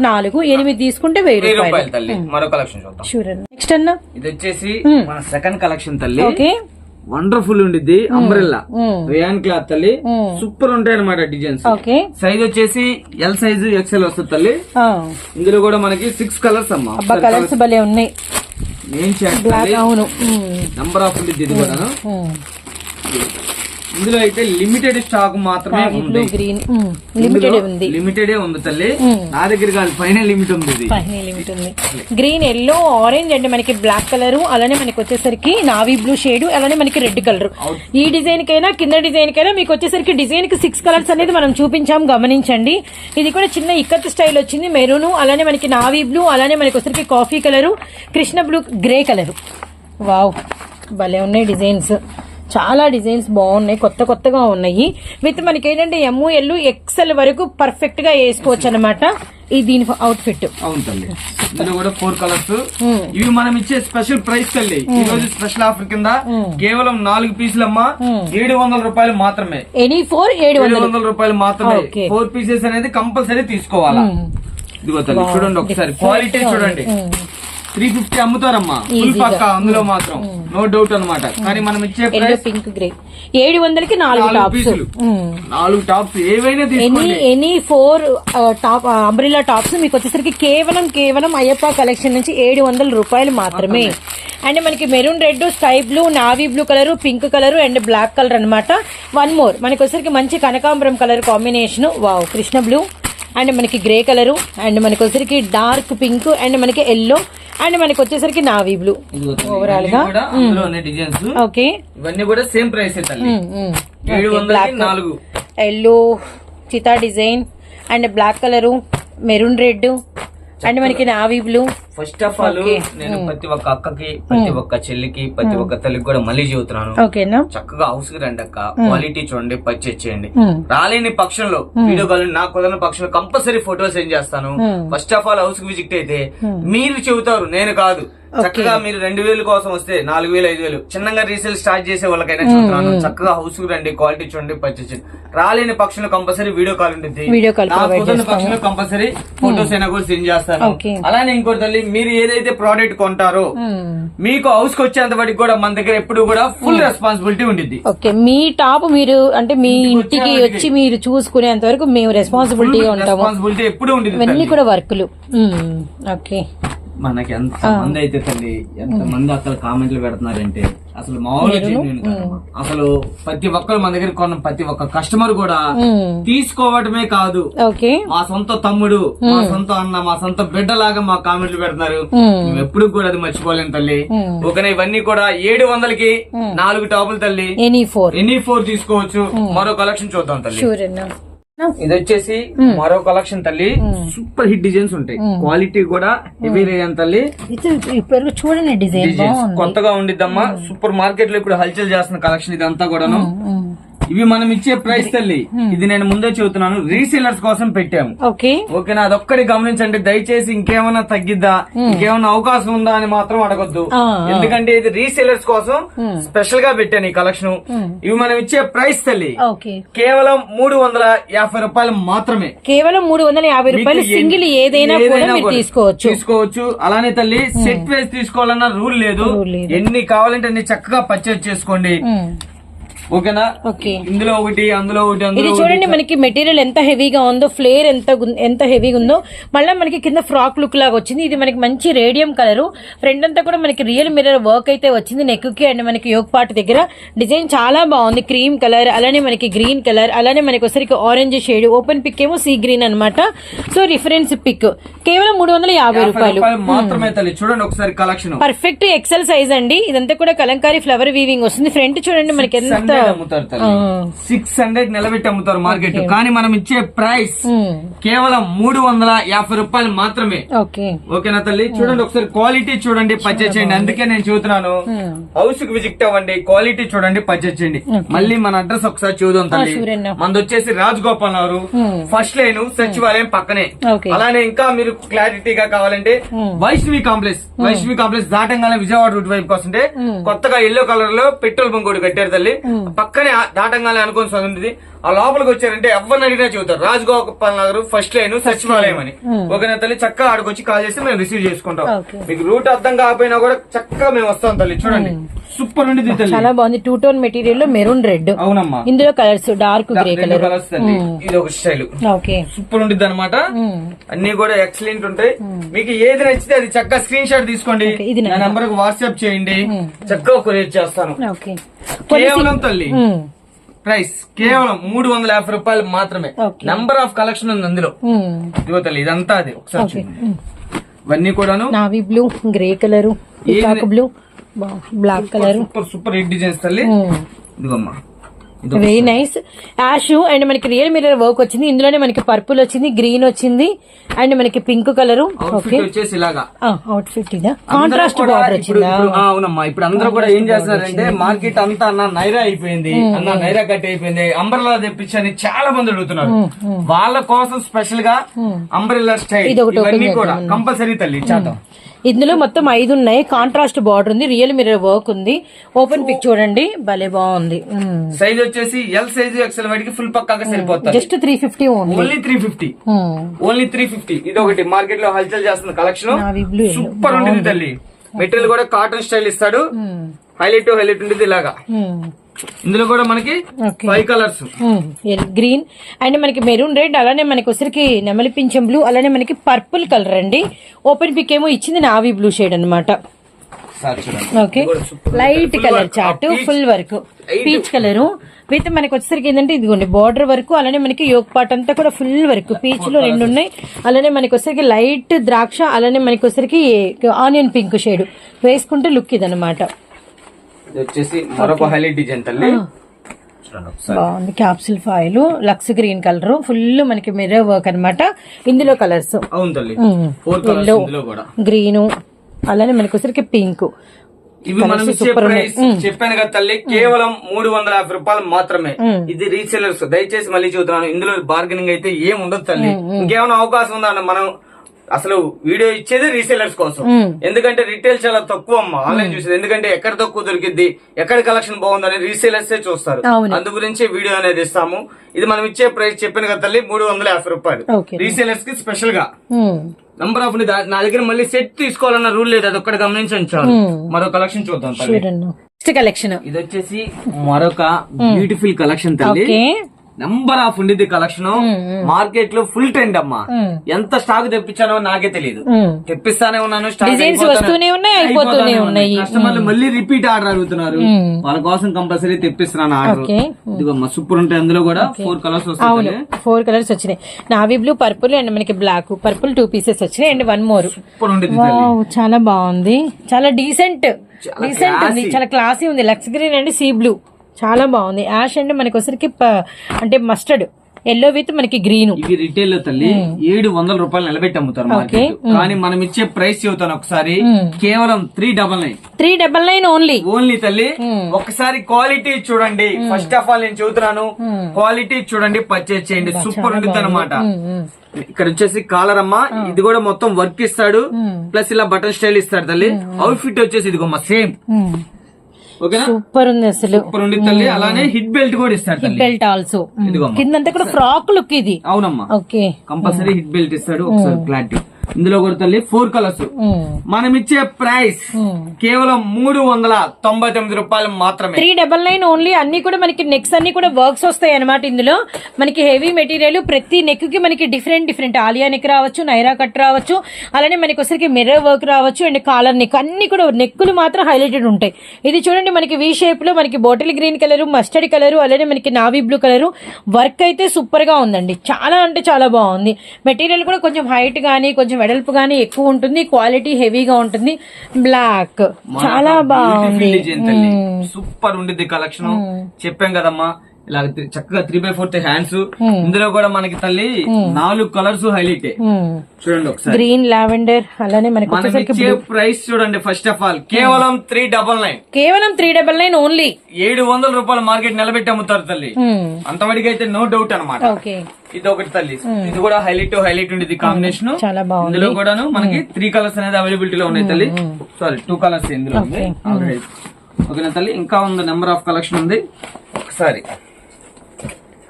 నాలుగు ఎనిమిది తీసుకుంటే వెయ్యి రూపాయలు. తల్లి. మరో కలెక్షన్ చూద్దాం. నెక్స్ట్ అన్న? ఇది వచ్చేసి మన సెకండ్ కలెక్షన్ తల్లి. ఓకే వండర్ఫుల్ ఉండిద్ది అంబ్రెల్లా రియాన్ క్లాత్ తల్లి. సూపర్ ఉంటాయి అనమాట డిజైన్స్ సైజ్ వచ్చేసి ఎల్ సైజు ఎక్సెల్ వస్తుంది తల్లి. ఇందులో కూడా మనకి సిక్స్ కలర్స్ అమ్మా. కలర్స్ భలే ఉన్నాయి. నంబర్ ఆఫ్ ఉంది ఇది కూడా. ఇందులో అయితే లిమిటెడ్ స్టాక్ మాత్రమే ఉంది. గ్రీన్ లిమిటెడ్ ఉంది. లిమిటెడ్ ఉంది తల్లి. నా దగ్గర కాదు పైన లిమిట్ ఉంది ఇది. పైన లిమిట్ ఉంది. గ్రీన్ ఎల్లో ఆరెంజ్ అండి మనకి బ్లాక్ కలర్ అలానే మనకి వచ్చేసరికి నావీ బ్లూ షేడ్ అలానే మనకి రెడ్ కలర్ ఈ డిజైన్ కైనా కింద డిజైన్ కైనా మీకు వచ్చేసరికి డిజైన్కి సిక్స్ కలర్స్ అనేది మనం చూపించాం గమనించండి. ఇది కూడా చిన్న ఇక్కత్ స్టైల్ వచ్చింది మెరూన్ అలానే మనకి నావీ బ్లూ అలానే మనకి వచ్చేసరికి coffee colour Krishna blue grey colour wow భలే ఉన్నాయి డిజైన్స్ చాలా డిజైన్స్ బాగున్నాయి కొత్త కొత్తగా ఉన్నాయి. విత్ మనకి ఏంటంటే ఎమ్ము ఎల్లు ఎక్సెల్ వరకు పర్ఫెక్ట్గా వేసుకోవచ్చు అనమాట ఈ దీని అవుట్ ఫిట్ అవును కూడా ఫోర్ కలర్స్ ఇవి మనం ఇచ్చే స్పెషల్ ప్రైస్ తల్లి. ఈ రోజు స్పెషల్ ఆఫర్ కింద కేవలం నాలుగు పీసులు అమ్మా ఏడు వందల రూపాయలు మాత్రమే. ఎనీ ఫోర్ ఏడు వందలు రూపాయలు మాత్రమే. ఫోర్ పీసెస్ అనేది కంపల్సరీ తీసుకోవాలా? ఇదిగో తల్లి చూడండి ఒకసారి. క్వాలిటీ చూడండి. త్రీ ఫిఫ్టీ అమ్ముతారమ్మా. ఫుల్. పక్క అందులో మాత్రం. నో డౌట్ అన్నమాట. కానీ మనం ఇచ్చే ప్రైస్ పింక్ గ్రే ఏడు వందలకి నాలుగు టాప్స్ నాలుగు టాప్స్ ఏవైనా any any four top umbrella tops మీకు వచ్చేసరికి కేవలం కేవలం అయ్యప్ప కలెక్షన్ నుంచి ఏడు వందల రూపాయలు మాత్రమే. అండ్ మనకి maroon red sky blue navy blue colour pink colour and black colour అన్నమాట. వన్ మోర్ మనకి వచ్చేసరికి మంచి కనకాంబరం colour combination. Wow Krishna blue. And మనకి గ్రే కలరు. అండ్ మనకి వచ్చేసరికి డార్క్ పింక్ అండ్ మనకి ఎల్లో అండ్ మనకి వచ్చేసరికి నావీ బ్లూ ఓవరాల్గా. Designs okay. ఇవన్నీ కూడా సేమ్ ప్రైస్ నాలుగు. Yellow cheetah design and black colour maroon red and మనకి navy blue first of all నేను ప్రతి ఒక్క అక్కకి ప్రతి ఒక్క చెల్లికి ప్రతి ఒక్క తల్లికి కూడా మళ్ళీ చెబుతున్నాను. చక్కగా హౌస్కి రండి అక్క. క్వాలిటీ చూడండి పర్చేజ్ చేయండి. Hmm. రాలేని పక్షంలో వీడియో కాల్ నాకు కుదరని పక్షంలో కంపల్సరీ ఫోటో సెండ్ చేస్తాను. ఫస్ట్ ఆఫ్ ఆల్ హౌస్కి విజిట్ అయితే మీరు చెబుతారు నేను కాదు. చక్కగా మీరు రెండు వేలు కోసం వస్తే నాలుగు వేలు ఐదు వేలు. చిన్నగా రీసేల్ స్టార్ట్ చేసే వాళ్ళకైనా చెబుతున్నాను చక్కగా హౌస్కి రండి క్వాలిటీ చూడండి చేయండి. రాలేని పక్షంలో కంపల్సరీ వీడియో కాల్ ఉంటుంది. కుదరని. పక్షంలో కంపల్సరీ ఫోటోస్ అయినా కూడా సెండ్ Okay. అలానే ఇంకోటి తల్లి మీరు ఏదైతే ప్రోడక్ట్ కొంటారో మీకు హౌస్కి వచ్చేంత వరకు కూడా మన దగ్గర ఎప్పుడు కూడా ఫుల్ రెస్పాన్సిబిలిటీ ఉంటుంది ఓకే. మీ టాప్ మీరు అంటే మీ ఇంటికి వచ్చి మీరు చూసుకునేంత వరకు మేము రెస్పాన్సిబిలిటీగా ఉంటాము. రెస్పాన్సిబిలిటీ ఎప్పుడు ఉంటుంది ఇవన్నీ. కూడా వర్కులు ఓకే. మనకి ఎంత మంది అయితే తల్లి ఎంత మంది అసలు కామెంట్లు పెడుతున్నారంటే అసలు మామూలు genuine కాదమ్మా. అసలు ప్రతి ఒక్కరు మన దగ్గర కొన్న ప్రతి ఒక్క కస్టమర్ కూడా తీసుకోవటమే కాదు. ఓకే. మా సొంత తమ్ముడు మా సొంత అన్న మా సొంత బిడ్డలాగా మా కామెంట్లు పెడుతున్నారు. మేము ఎప్పుడు కూడా అది మర్చిపోలేం తల్లి. ఓకేనా ఇవన్నీ కూడా ఏడు వందలకి నాలుగు టాపులు తల్లి. Any four. ఎనీ ఫోర్ తీసుకోవచ్చు. మరో కలెక్షన్ చూద్దాం తల్లి. షూర్ అన్నా. ఇది వచ్చేసి మరో కలెక్షన్ తల్లి. సూపర్ హిట్ డిజైన్స్ ఉంటాయి. క్వాలిటీ కూడా హెవీ రేయన్ తల్లి. చూడండి డిజైన్ కొత్తగా ఉండిద్దమ్మా. సూపర్ మార్కెట్లో ఇప్పుడు హల్చల్ చేస్తున్న కలెక్షన్ ఇదంతా కూడాను. ఇవి మనం ఇచ్చే ప్రైస్ తల్లి. ఇది నేను ముందే చెబుతున్నాను. రీసేలర్స్ కోసం పెట్టాము. ఓకే. ఓకేనా? అదొక్కటి గమనించండి. దయచేసి ఇంకేమైనా తగ్గిద్దా? ఇంకేమైనా అవకాశం ఉందా అని మాత్రం అడగొద్దు. ఎందుకంటే ఇది రీసేలర్స్ కోసం స్పెషల్గా పెట్టాను ఈ కలెక్షన్ ఇవి మనం ఇచ్చే ప్రైస్ తల్లి. కేవలం మూడు వందల యాభై రూపాయలు మాత్రమే. కేవలం మూడు వందల యాభై రూపాయలు సింగిల్ ఏదైనా తీసుకోవచ్చు. తీసుకోవచ్చు. అలానే తల్లి సెట్ వేసి తీసుకోవాలన్న రూల్ లేదు. ఎన్ని కావాలంటే అన్ని చక్కగా పర్చేజ్ చేసుకోండి. ఓకేనా? ఓకే. ఇందులో ఒకటి అందులో ఒకటి ఇది చూడండి మనకి మెటీరియల్ ఎంత హెవీగా ఉందో ఫ్లేర్ ఎంత ఎంత హెవీగా ఉందో. మళ్ళీ మనకి కింద ఫ్రాక్ లుక్ లాగా వచ్చింది. ఇది మనకి మంచి రేడియం కలర్ ఫ్రంట్ అంతా కూడా మనకి రియల్ మిర్రర్ వర్క్ అయితే వచ్చింది నెక్కి అండ్ మనకి యోగ్ పార్ట్ దగ్గర. డిజైన్ చాలా బాగుంది. క్రీమ్ కలర్ అలానే మనకి గ్రీన్ కలర్ అలానే మనకి వచ్చరికి ఆరెంజ్ షేడ్ ఓపెన్ పిక్ ఏమో సీ గ్రీన్ అన్నమాట. సో రిఫరెన్స్ పిక్ కేవలం మూడు వందల యాభై రూపాయలు. రూపాయలు మాత్రమే తల్లి. చూడండి ఒకసారి కలెక్షన్ పర్ఫెక్ట్ ఎక్సెల్ సైజ్ అండి. ఇదంతా కూడా కలంకారీ ఫ్లవర్ వీవింగ్ వస్తుంది. ఫ్రంట్ చూడండి మనకి ఎంత అమ్ముతారు తల్లి. సిక్స్ హండ్రెడ్ నిలబెట్టి అమ్ముతారు మార్కెట్. కానీ మనం ఇచ్చే ప్రైస్ కేవలం మూడు వందల యాభై రూపాయలు మాత్రమే. ఓకే. ఓకేనా తల్లి? చూడండి ఒకసారి క్వాలిటీ చూడండి పర్చేజ్ చేయండి. అందుకే నేను చెబుతున్నాను హౌస్కి విజిట్ అవ్వండి క్వాలిటీ చూడండి పర్చేజ్ చేయండి. మళ్ళీ మన అడ్రస్ ఒకసారి చూద్దాం తల్లి. మనది వచ్చేసి రాజగోపాల్ నగరు ఫస్ట్ లైన్ సచివాలయం పక్కనే. అలానే ఇంకా మీరు క్లారిటీగా కావాలంటే వైష్ణవి కాంప్లెక్స్ వైష్ణవి కాంప్లెక్స్ దాటంగానే విజయవాడ రూట్ వైపు వస్తుంటే కొత్తగా ఎల్లో కలర్లో పెట్రోల్ బంక్ ఒకటి కట్టారు తల్లి. పక్కనే దాటంగానే అనుకోని ఉంది ఆ లోపలికి వచ్చారంటే ఎవరిని అడిగినా చెబుతారు. రాజగోపాల్ నగర్ ఫస్ట్ లైన్ సచివాలయం అని. ఓకేనా తల్లి చక్కగా ఆడికి వచ్చి కాల్ చేస్తే మేము రిసీవ్ చేసుకుంటాం. మీకు రూట్ అర్థం కాకపోయినా కూడా చక్కగా మేము వస్తాం తల్లి చూడండి. సూపర్ ఉండి తల్లి. చాలా బాగుంది. టూ టోన్ మెటీరియల్లో మెరూన్ రెడ్ అవునమ్మా. ఇందులో కలర్స్ డార్క్ గ్రే కలర్ ఇది ఒక స్టైల్ ఓకే సూపర్ ఉండిద్ది అనమాట అన్ని కూడా ఎక్సలెంట్ ఉంటాయి. మీకు ఏది నచ్చితే అది చక్కగా స్క్రీన్ షాట్ తీసుకోండి. నా నంబర్కు వాట్సాప్ చేయండి. చక్కగా కొరియర్ చేస్తాను. ఓకే కేవలం తల్లి. ప్రైస్ కేవలం మూడు వందల యాభై రూపాయలు మాత్రమే. నంబర్ ఆఫ్ కలెక్షన్ ఉంది అందులో. ఇదిగో తల్లి ఇదంతా అది. ఒకసారి చూడండి. ఇవన్నీ కూడాను navy blue grey colour blue black colour. Super super hit designs తల్లి. ఇదిగోమ్మా ఇది వెరీ నైస్ యాష్ అండ్ మనకి రియల్ మిర్రర్ వర్క్ వచ్చింది. ఇందులోనే మనకి పర్పుల్ వచ్చింది గ్రీన్ వచ్చింది అండ్ మనకి పింక్ కలర్ ఓకే అవుట్ఫిట్ వచ్చేసి ఇలాగా. అవుట్ ఫిట్ ఇదా? కాంట్రాస్ట్ బార్డర్ వచ్చిందా? అవునమ్మా. ఇప్పుడు అందరూ కూడా ఏం చేస్తున్నారంటే మార్కెట్ అంతా అన్న నైరా అయిపోయింది. అన్న నైరా కట్ అయిపోయింది. అంబర్లా తెప్పించని చాలా మంది అడుగుతున్నారు. వాళ్ళ కోసం స్పెషల్గా అంబరిల్లా స్టైల్ ఇవన్నీ కూడా కంపల్సరీ తల్లి చేద్దాం. ఇందులో మొత్తం ఐదు ఉన్నాయి. కాంట్రాస్ట్ బార్డర్ ఉంది. రియల్ మిర్రర్ వర్క్ ఉంది. ఓపెన్ పిక్ చూడండి. భలే బాగుంది. సైజ్ వచ్చేసి ఎల్ సైజ్ ఎక్సెల్ వాడికి ఫుల్ పక్కాగా సరిపోతుంది. Just three fifty only three fifty only three fifty ఇది ఒకటి మార్కెట్లో హల్చల్ చేస్తున్న కలెక్షన్ సూపర్ ఉంటుంది తల్లి. మెటీరియల్ కూడా కాటన్ స్టైల్ ఇస్తాడు. హైలైట్ హైలైట్ ఉంటుంది ఇలాగా. ఇందులో కూడా మనకి ఫైవ్ కలర్స్ గ్రీన్ అండ్ మనకి మెరూన్ రెడ్ అలానే మనకి వచ్చరికి నెమలి పింఛం బ్లూ అలానే మనకి పర్పుల్ కలర్ అండి. ఓపెన్ పిక్ ఏమో ఇచ్చింది నావీ బ్లూ షేడ్ చూడండి. Okay. Light colour. Chart peach- full work. Peach colour with మనకి వచ్చేసరికి ఏంటంటే ఇదిగోండి బార్డర్ వరకు అలానే మనకి యోగ్ పాట్ అంతా కూడా ఫుల్ వర్క్ పీచ్లో రెండు ఉన్నాయి. అలానే మనకి వచ్చేసరికి లైట్ ద్రాక్ష అలానే మనకి వచ్చేసరికి ఆనియన్ పింక్ షేడ్ వేసుకుంటే లుక్ ఇది అనమాట ఇది వచ్చేసి మరొక హైలైట్ డిజైన్ తల్లి. బాగుంది. Capsule foil lux green colour full మనకి మిర్రర్ వర్క్ అన్నమాట. ఇందులో కలర్స్ అవును తల్లి. Four colours Yellow. ఇందులో కూడా. గ్రీను అలానే మనకి వచ్చరికి పింక్ ఇవి మనం ఇచ్చే ప్రైస్ చెప్పాను కదా తల్లి కేవలం మూడు వందల యాభై రూపాయలు మాత్రమే. ఇది రీసేలర్స్ దయచేసి మళ్ళీ చూద్దాను ఇందులో బార్గెనింగ్ అయితే ఏం ఉండదు తల్లి ఇంకేమైనా అవకాశం ఉందా మనం అసలు వీడియో ఇచ్చేది రీసేలర్స్ కోసం. ఎందుకంటే రిటైల్ చాలా తక్కువ అమ్మా. ఆన్లైన్ చూసేది. ఎందుకంటే ఎక్కడ తక్కువ దొరికిద్ది ఎక్కడ కలెక్షన్ బాగుందని రీసేలర్స్ చూస్తారు. అందు గురించి వీడియో అనేది ఇస్తాము. ఇది మనం ఇచ్చే ప్రైస్ చెప్పాను కదా తల్లి మూడు వందల యాభై రూపాయలు. రీసేలర్స్కి స్పెషల్గా. నంబర్ ఆఫ్ నా దగ్గర మళ్ళీ సెట్ తీసుకోవాలన్న రూల్ లేదు. అది ఒక్కటి గమనించండి చాలు. మరో కలెక్షన్ చూద్దాం కలెక్షన్ ఇది వచ్చేసి మరొక బ్యూటిఫుల్ కలెక్షన్ తల్లి. నంబర్ ఆఫ్ ఉండిద్ది కలెక్షన్ మార్కెట్లో ఫుల్ ట్రెండ్ అమ్మా. ఎంత స్టాక్ తెప్పించానో నాకే తెలియదు తెప్పిస్తానే ఉన్నాను. కస్టమర్లు మళ్ళీ రిపీట్ ఆర్డర్ అడుగుతున్నారు. వాళ్ళ కోసం కంపల్సరీ తెప్పిస్తున్నాను ఆర్డర్ ఇదిగో సూపర్ ఉంటాయి అందులో కూడా ఫోర్ కలర్స్ వస్తాయి ఫోర్ కలర్స్ వచ్చినాయి. నావీ బ్లూ పర్పుల్ అండ్ మనకి బ్లాక్ పర్పుల్ టూ పీసెస్ వచ్చినాయి and one more super wow చాలా బాగుంది. చాలా డీసెంట్ డీసెంట్ ఉంది. చాలా క్లాసీ ఉంది. Lux green and sea blue చాలా బాగుంది. యాష్ అండ్ మనకి వచ్చరికి అంటే మస్టర్డ్ ఎల్లో విత్ మనకి గ్రీన్ ఇవి రిటైల్లో తల్లి ఏడు వందల రూపాయలు నిలబెట్టి అమ్ముతారు మార్కెట్ కానీ మనం ఇచ్చే ప్రైస్ చెబుతాను ఒకసారి. కేవలం three double nine three double nine only only తల్లి. ఒకసారి క్వాలిటీ చూడండి. ఫస్ట్ ఆఫ్ ఆల్ నేను చెబుతున్నాను. క్వాలిటీ చూడండి పర్చేజ్ చేయండి. సూపర్ ఉంటుంది అనమాట ఇక్కడ వచ్చేసి కాలర్ అమ్మ ఇది కూడా మొత్తం వర్క్ ఇస్తాడు. ప్లస్ ఇలా బటన్ స్టైల్ ఇస్తాడు తల్లి. అవుట్ ఫిట్ వచ్చేసి ఇదిగోమ్మ సేమ్ ఓకేనా? సూపర్ ఉంది అసలు. సూపర్ ఉంది తల్లి. అలానే హిట్ బెల్ట్ కూడా ఇస్తాడు తల్లి. బెల్ట్ ఆల్సో కిందంతా కూడా ఫ్రాక్ లుక్ ఇది. అవునమ్మా. ఓకే. కంపల్సరీ హిట్ బెల్ట్ ఇస్తాడు. ఒకసారి క్లారిటీ ఇందులో కూడా తల్లి ఫోర్ కలర్స్ మనం ఇచ్చే ప్రైస్ కేవలం మూడు వందల తొంభై తొమ్మిది రూపాయలు మాత్రమే. త్రీ డబల్ నైన్ ఓన్లీ అన్ని కూడా మనకి నెక్స్ అన్ని కూడా వర్క్స్ వస్తాయి అనమాట ఇందులో. మనకి హెవీ మెటీరియల్ ప్రతి నెక్కి మనకి డిఫరెంట్ డిఫరెంట్ ఆలియా నెక్ రావచ్చు నైరా కట్ రావచ్చు అలానే మనకి వచ్చరికి మిర్రర్ వర్క్ రావచ్చు అండ్ కాలర్ నెక్ అన్ని కూడా నెక్కులు మాత్రం హైలైటెడ్ ఉంటాయి. ఇది చూడండి మనకి వి షేప్లో మనకి bottle green colour mustard colour అలానే మనకి నావీ బ్లూ కలర్ వర్క్ అయితే సూపర్గా ఉందండి. చాలా అంటే చాలా బాగుంది. మెటీరియల్ కూడా కొంచెం హైట్ గానీ కొంచెం వెడల్పు గానీ ఎక్కువ ఉంటుంది క్వాలిటీ హెవీగా ఉంటుంది. బ్లాక్. చాలా బాగుంది. సూపర్ ఉండిద్ది కలెక్షన్. చెప్పాం కదమ్మా ఇలా చక్కగా త్రీ బై ఫోర్త్ హ్యాండ్స్ ఇందులో కూడా మనకి తల్లి నాలుగు కలర్స్ హైలైట్ చూడండి ఒకసారి. గ్రీన్ లావెండర్ అలానే మనకి ప్రైస్ చూడండి ఫస్ట్ ఆఫ్ ఆల్ కేవలం త్రీ డబల్ నైన్ కేవలం త్రీ డబల్ నైన్ ఓన్లీ ఏడు వందల రూపాయల మార్కెట్ నిలబెట్టి అమ్ముతారు తల్లి. అంతవరకు అయితే నో డౌట్ అనమాట ఇది ఒకటి తల్లి. ఇది కూడా హైలైట్ హైలైట్ ఉండేది కాంబినేషన్ చాలా బాగుంది. ఇందులో కూడాను మనకి త్రీ కలర్స్ అనేది అవైలబిలిటీ లో ఉన్నాయి తల్లి. సారీ టూ కలర్స్ ఇందులో ఉంది ఓకేనా తల్లి ఇంకా ఉంది నెంబర్ ఆఫ్ కలెక్షన్ ఉంది. ఒకసారి.